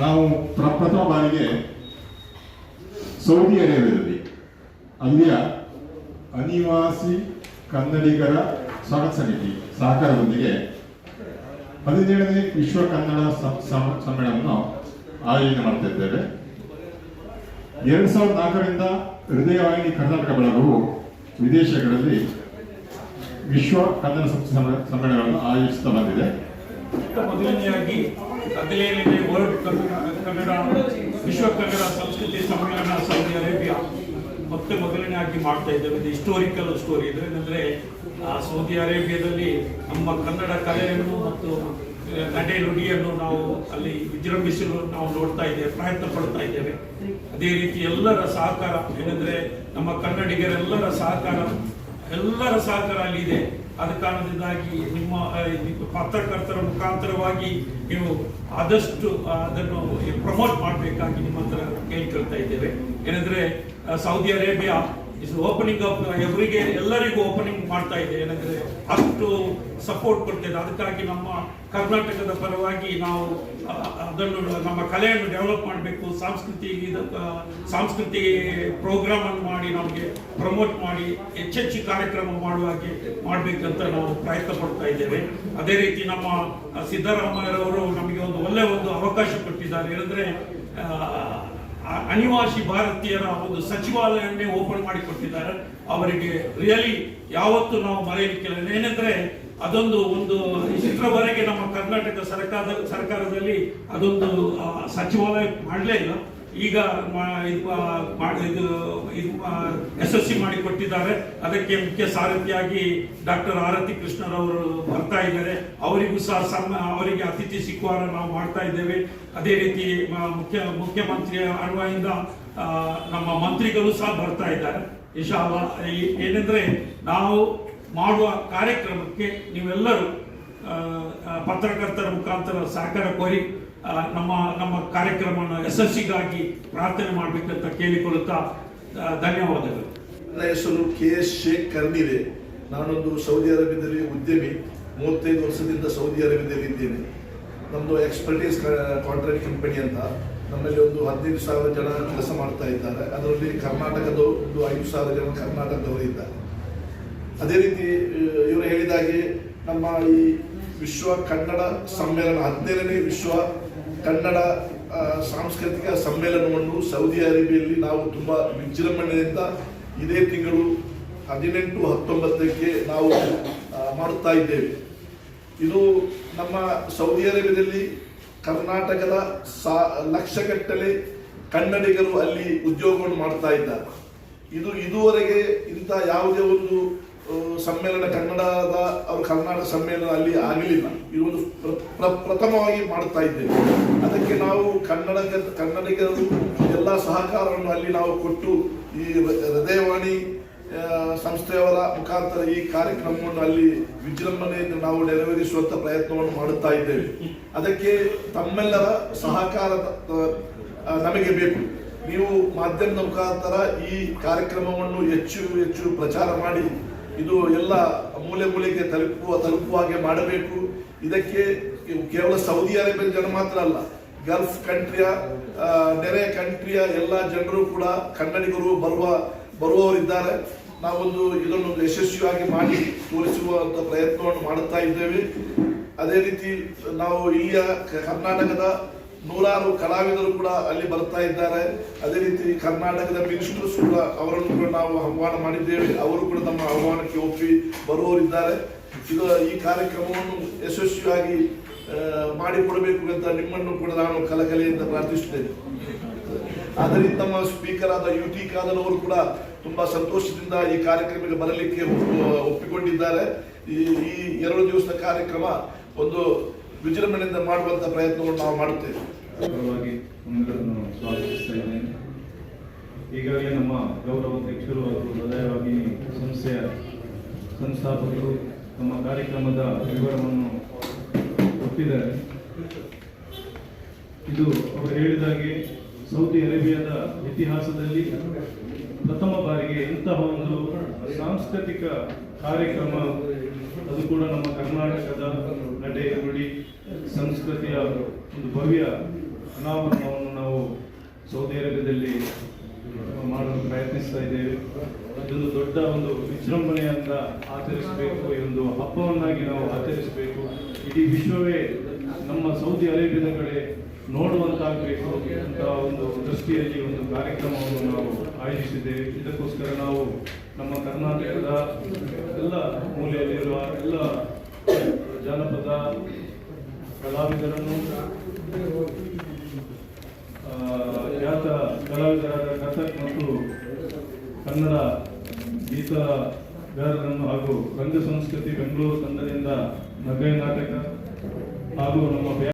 ನಾವು ಪ್ರಪ್ರಥಮ ಬಾರಿಗೆ ಸೌದಿ ಅರೇಬಿಯಾದಲ್ಲಿ ಅಲ್ಲಿಯ ಅನಿವಾಸಿ ಕನ್ನಡಿಗರ ಸ್ವಾಗತ ಸಮಿತಿ ಸಹಕಾರದೊಂದಿಗೆ ಹದಿನೇಳನೇ ವಿಶ್ವ ಕನ್ನಡ ಸಮ್ಮೇಳನವನ್ನು ಆಯೋಜನೆ ಮಾಡ್ತಾ ಇದ್ದೇವೆ. ಎರಡು ಸಾವಿರದ ನಾಲ್ಕರಿಂದ ಹೃದಯವಾಹಿನಿ ಕರ್ನಾಟಕ ಬಳಗವು ವಿದೇಶಗಳಲ್ಲಿ ವಿಶ್ವ ಕನ್ನಡ ಸಮ್ಮೇಳನಗಳನ್ನು ಆಯೋಜಿಸುತ್ತಾ ಬಂದಿದೆ. ಮೊದಲನೆಯಾಗಿ ವರ್ಲ್ಡ್ ಕನ್ನಡ ವಿಶ್ವ ಕನ್ನಡ ಸಂಸ್ಕೃತಿ ಸಮ್ಮೇಳನ ಸೌದಿ ಅರೇಬಿಯಾ ಮತ್ತೆ ಮೊದಲನೆಯಾಗಿ ಮಾಡ್ತಾ ಇದ್ದೇವೆ. ಇದು ಹಿಸ್ಟೋರಿಕಲ್ ಸ್ಟೋರಿ ಇದು ಏನಂದ್ರೆ ಸೌದಿ ಅರೇಬಿಯಾದಲ್ಲಿ ನಮ್ಮ ಕನ್ನಡ ಕಲೆಯನ್ನು ಮತ್ತು ನಡೆ ನುಡಿಯನ್ನು ನಾವು ಅಲ್ಲಿ ವಿಜೃಂಭಿಸಲು ನಾವು ನೋಡ್ತಾ ಇದ್ದೇವೆ, ಪ್ರಯತ್ನ ಪಡ್ತಾ ಇದ್ದೇವೆ. ಅದೇ ರೀತಿ ಎಲ್ಲರ ಸಹಕಾರ, ಏನಂದ್ರೆ ನಮ್ಮ ಕನ್ನಡಿಗರೆಲ್ಲರ ಸಹಕಾರ, ಎಲ್ಲರ ಸಹಕಾರ ಅಲ್ಲಿ ಇದೆ. ಆದ ಕಾರಣದಿಂದಾಗಿ ನಿಮ್ಮ ಪತ್ರಕರ್ತರ ಮುಖಾಂತರವಾಗಿ ನೀವು ಆದಷ್ಟು ಅದನ್ನು ಪ್ರಮೋಟ್ ಮಾಡಬೇಕಾಗಿ ನಿಮ್ಮ ಹತ್ರ ಕೇಳ್ಕೊಳ್ತಾ ಇದ್ದೇವೆ. ಏನಂದ್ರೆ Saudi Arabia is opening up ಎವರಿಗೆ ಎಲ್ಲರಿಗೂ ಓಪನಿಂಗ್ ಮಾಡ್ತಾ ಇದೆ. ಏನಂದ್ರೆ ಅಷ್ಟು ಸಪೋರ್ಟ್ ಕೊಡ್ತಿದೆ ಅದಕ್ಕಾಗಿ ನಮ್ಮ ಕರ್ನಾಟಕದ ಪರವಾಗಿ ನಾವು ಅದನ್ನು ನಮ್ಮ ಕಲೆಯನ್ನು ಡೆವಲಪ್ ಮಾಡಬೇಕು. ಸಂಸ್ಕೃತಿ ಸಂಸ್ಕೃತಿ ಪ್ರೋಗ್ರಾಮ್ ಅನ್ನು ಮಾಡಿ, ನಮಗೆ ಪ್ರಮೋಟ್ ಮಾಡಿ, ಹೆಚ್ಚೆಚ್ಚು ಕಾರ್ಯಕ್ರಮ ಮಾಡುವ ಹಾಗೆ ಮಾಡಬೇಕಂತ ನಾವು ಪ್ರಯತ್ನ ಪಡ್ತಾ ಇದ್ದೇವೆ. ಅದೇ ರೀತಿ ನಮ್ಮ ಸಿದ್ದರಾಮಯ್ಯರವರು ನಮಗೆ ಒಂದು ಒಳ್ಳೆ ಒಂದು ಅವಕಾಶ ಕೊಟ್ಟಿದ್ದಾರೆ. ಏನಂದ್ರೆ ಅನಿವಾಸಿ ಭಾರತೀಯರ ಒಂದು ಸಚಿವಾಲಯವನ್ನೇ ಓಪನ್ ಮಾಡಿ ಕೊಟ್ಟಿದ್ದಾರೆ ಅವರಿಗೆ ರಿಯಲಿ ಯಾವತ್ತು ನಾವು ಮರೆಯಲಿಕ್ಕಿಲ್ಲ. ಏನಂದ್ರೆ, ಅದೊಂದು ಒಂದು ಇಷ್ಟರವರೆಗೆ ನಮ್ಮ ಕರ್ನಾಟಕ ಸರ್ಕಾರದ, ಸರ್ಕಾರದಲ್ಲಿ ಅದೊಂದು ಸಚಿವಾಲಯ ಮಾಡಲೇ ಇಲ್ಲ. ಈಗ ಇದು ಇದು ಇದು ಯಶಸ್ವಿ ಮಾಡಿ ಕೊಟ್ಟಿದ್ದಾರೆ. ಅದಕ್ಕೆ ಮುಖ್ಯ ಸಾರಥಿಯಾಗಿ ಡಾಕ್ಟರ್ ಆರತಿ ಕೃಷ್ಣರವರು ಬರ್ತಾ ಇದ್ದಾರೆ. ಅವರಿಗೂ ಸಹ ಅವರಿಗೆ ಅತಿಥಿ ಸಿಕ್ಕುವಾರ ನಾವು ಮಾಡ್ತಾ ಇದ್ದೇವೆ. ಅದೇ ರೀತಿ ಮುಖ್ಯ, ಮುಖ್ಯಮಂತ್ರಿಯ ಅನ್ವಯದಿಂದ ನಮ್ಮ ಮಂತ್ರಿಗಳು ಸಹ ಬರ್ತಾ ಇದ್ದಾರೆ. ಇಶಾಲ ಏನಂದ್ರೆ ನಾವು ಮಾಡುವ ಕಾರ್ಯಕ್ರಮಕ್ಕೆ ನೀವೆಲ್ಲರೂ ಪತ್ರಕರ್ತರ ಮುಖಾಂತರ ಸಹಕಾರ ಕೋರಿ ನಮ್ಮ ನಮ್ಮ ಕಾರ್ಯಕ್ರಮವನ್ನು ಯಶಸ್ಸಿಗಾಗಿ ಪ್ರಾರ್ಥನೆ ಮಾಡಬೇಕಂತ ಕೇಳಿಕೊಳ್ಳುತ್ತಾ ಧನ್ಯವಾದಗಳು. ನನ್ನ ಹೆಸರು ಕೆ ಎಸ್ ಶೇಖ್ ಕರ್ನಿರೆ ನಾನೊಂದು ಸೌದಿ ಅರೇಬಿಯಾದಲ್ಲಿ ಉದ್ಯಮಿ. ಮೂವತ್ತೈದು ವರ್ಷದಿಂದ ಸೌದಿ ಅರೇಬಿಯಾದಲ್ಲಿ ಇದ್ದೇನೆ. ನಮ್ಮದು ಎಕ್ಸ್ಪರ್ಟೀಸ್ ಕಾಂಟ್ರಾಕ್ಟ್ ಕಂಪನಿ ಅಂತ. ನಮ್ಮಲ್ಲಿ ಒಂದು ಹದಿನೈದು ಸಾವಿರ ಜನ ಕೆಲಸ ಮಾಡ್ತಾ ಇದ್ದಾರೆ. ಅದರಲ್ಲಿ ಕರ್ನಾಟಕದ ಒಂದು ಐದು ಸಾವಿರ ಜನ ಕರ್ನಾಟಕದವರು ಇದ್ದಾರೆ. ಅದೇ ರೀತಿ ಇವರು ಹೇಳಿದಾಗೆ ನಮ್ಮ ಈ ವಿಶ್ವ ಕನ್ನಡ ಸಮ್ಮೇಳನ ಹದಿನೇಳನೇ ವಿಶ್ವ ಕನ್ನಡ ಸಾಂಸ್ಕೃತಿಕ ಸಮ್ಮೇಳನವನ್ನು ಸೌದಿ ಅರೇಬಿಯಲ್ಲಿ ನಾವು ತುಂಬ ವಿಜೃಂಭಣೆಯಿಂದ ಇದೇ ತಿಂಗಳು ಹದಿನೆಂಟು ಹತ್ತೊಂಬತ್ತಕ್ಕೆ ನಾವು ಮಾಡುತ್ತಾ ಇದ್ದೇವೆ. ಇದು ನಮ್ಮ ಸೌದಿ ಅರೇಬಿಯಾದಲ್ಲಿ ಕರ್ನಾಟಕದ ಸಾ, ಲಕ್ಷಗಟ್ಟಲೆ ಕನ್ನಡಿಗರು ಅಲ್ಲಿ ಉದ್ಯೋಗವನ್ನು ಮಾಡ್ತಾ ಇದ್ದಾರೆ. ಇದು ಇದುವರೆಗೆ ಇಂಥ ಯಾವುದೇ ಒಂದು ಸಮ್ಮೇಳನ ಕನ್ನಡದ ಅವರು ಕರ್ನಾಟಕ ಸಮ್ಮೇಳನ ಅಲ್ಲಿ ಆಗಲಿಲ್ಲ. ಇದು ಒಂದು ಪ್ರ- ಪ್ರ- ಪ್ರಥಮವಾಗಿ ಮಾಡ್ತಾ ಇದ್ದೇವೆ. ಅದಕ್ಕೆ ನಾವು ಕನ್ನಡ ಕನ್ನಡಿಗರು ಎಲ್ಲ ಸಹಕಾರವನ್ನು ಅಲ್ಲಿ ನಾವು ಕೊಟ್ಟು ಈ ಹೃದಯವಾಣಿ ಸಂಸ್ಥೆಯವರ ಮುಖಾಂತರ ಈ ಕಾರ್ಯಕ್ರಮವನ್ನು ಅಲ್ಲಿ ವಿಜೃಂಭಣೆಯಿಂದ ನಾವು ನೆರವೇರಿಸುವಂತ ಪ್ರಯತ್ನವನ್ನು ಮಾಡುತ್ತಾ ಇದ್ದೇವೆ. ಅದಕ್ಕೆ ತಮ್ಮೆಲ್ಲರ ಸಹಕಾರ ನಮಗೆ ಬೇಕು. ನೀವು ಮಾಧ್ಯಮದ ಮುಖಾಂತರ ಈ ಕಾರ್ಯಕ್ರಮವನ್ನು ಹೆಚ್ಚು ಹೆಚ್ಚು ಪ್ರಚಾರ ಮಾಡಿ ಇದು ಎಲ್ಲ ಮೂಲೆ ಮೂಲೆಗೆ ತಲುಪುವ ತಲುಪುವ ಹಾಗೆ ಮಾಡಬೇಕು. ಇದಕ್ಕೆ ಕೇವಲ ಸೌದಿ ಅರೇಬಿಯನ್ ಜನ ಮಾತ್ರ ಅಲ್ಲ, ಗಲ್ಫ್ ಕಂಟ್ರಿಯ ನೆರೆ ಕಂಟ್ರಿಯ ಎಲ್ಲ ಜನರು ಕೂಡ ಕನ್ನಡಿಗರು ಬರುವ, ಬರುವವರಿದ್ದಾರೆ. ನಾವೊಂದು ಇದನ್ನು ಯಶಸ್ವಿಯಾಗಿ ಮಾಡಿ ತೋರಿಸುವಂಥ ಪ್ರಯತ್ನವನ್ನು ಮಾಡುತ್ತಾ ಇದ್ದೇವೆ. ಅದೇ ರೀತಿ ನಾವು ಇಲ್ಲಿಯ ಕರ್ನಾಟಕದ ನೂರಾರು ಕಲಾವಿದರು ಕೂಡ ಅಲ್ಲಿ ಬರ್ತಾ ಇದ್ದಾರೆ. ಅದೇ ರೀತಿ ಕರ್ನಾಟಕದ ಮಿನಿಸ್ಟರ್ಸ್ ಕೂಡ ಅವರನ್ನು ಕೂಡ ನಾವು ಆಹ್ವಾನ ಮಾಡಿದ್ದೇವೆ. ಅವರು ಕೂಡ ತಮ್ಮ ಆಹ್ವಾನಕ್ಕೆ ಒಪ್ಪಿ ಬರುವವರಿದ್ದಾರೆ. ಇದು ಈ ಕಾರ್ಯಕ್ರಮವನ್ನು ಯಶಸ್ವಿಯಾಗಿ ಮಾಡಿಕೊಡಬೇಕು ಅಂತ ನಿಮ್ಮನ್ನು ಕೂಡ ನಾನು ಕಲಕಲೆಯಿಂದ ಪ್ರಾರ್ಥಿಸುತ್ತೇನೆ. ಆದ್ದರಿಂದ ನಮ್ಮ ಸ್ಪೀಕರ್ ಆದ ಯು ಟಿ ಖಾದರ್ ಅವರು ಕೂಡ ತುಂಬಾ ಸಂತೋಷದಿಂದ ಈ ಕಾರ್ಯಕ್ರಮಕ್ಕೆ ಬರಲಿಕ್ಕೆ ಒಪ್ಪಿಕೊಂಡಿದ್ದಾರೆ. ಈ ಈ ಎರಡು ದಿವಸದ ಕಾರ್ಯಕ್ರಮ ಒಂದು ವಿಜೃಂಭಣೆಯಿಂದ ಮಾಡುವಂತ ಪ್ರಯತ್ನವನ್ನು ನಾವು ಮಾಡುತ್ತೇವೆ. ಈಗಾಗಲೇ ನಮ್ಮ ಗೌರವ ಅಧ್ಯಕ್ಷರು ಹಾಗೂ ಹೃದಯವಾಗಿ ಸಂಸ್ಥೆಯ ಸಂಸ್ಥಾಪಕರು ನಮ್ಮ ಕಾರ್ಯಕ್ರಮದ ವಿವರವನ್ನು ಕೊಟ್ಟಿದ್ದಾರೆ. ಇದು ಅವರು ಹೇಳಿದಾಗೆ ಸೌದಿ ಅರೇಬಿಯಾದ ಇತಿಹಾಸದಲ್ಲಿ ಪ್ರಥಮ ಬಾರಿಗೆ ಇಂತಹ ಒಂದು ಸಾಂಸ್ಕೃತಿಕ ಕಾರ್ಯಕ್ರಮ, ಅದು ಕೂಡ ನಮ್ಮ ಕರ್ನಾಟಕದ ನಡೆ ನುಡಿ ಸಂಸ್ಕೃತಿಯ ಒಂದು ಭವ್ಯ ಅನಾವರಣವನ್ನು ನಾವು ಸೌದಿ ಅರೇಬಿಯಾದಲ್ಲಿ ಮಾಡಲು ಪ್ರಯತ್ನಿಸ್ತಾ ಇದ್ದೇವೆ. ಇದೊಂದು ದೊಡ್ಡ ಒಂದು ವಿಜೃಂಭಣೆಯಿಂದ ಆಚರಿಸಬೇಕು, ಈ ಒಂದು ಹಬ್ಬವನ್ನಾಗಿ ನಾವು ಆಚರಿಸಬೇಕು. ಇಡೀ ವಿಶ್ವವೇ ನಮ್ಮ ಸೌದಿ ಅರೇಬಿಯಾದ ಕಡೆ ನೋಡುವಂತಾಗಬೇಕು ಅಂತ ಒಂದು ದೃಷ್ಟಿಯಲ್ಲಿ ಒಂದು ಕಾರ್ಯಕ್ರಮವನ್ನು ನಾವು ಆಯೋಜಿಸಿದ್ದೇವೆ. ಇದಕ್ಕೋಸ್ಕರ ನಾವು ನಮ್ಮ ಕರ್ನಾಟಕದ ಎಲ್ಲ ಮೂಲೆಯಲ್ಲಿರುವ ಎಲ್ಲ ಜಾನಪದ ಕಲಾವಿದರನ್ನು ಖ್ಯಾತ ಕಲಾವಿದರಾದ ಕಥಕ್ ಮತ್ತು ಕನ್ನಡ ಗೀತಗಾರರನ್ನು ಹಾಗೂ ರಂಗ ಸಂಸ್ಕೃತಿ ಬೆಂಗಳೂರು ತಂಡದಿಂದ ನಗೈ ನಾಟಕ ಹಾಗೂ ನಮ್ಮ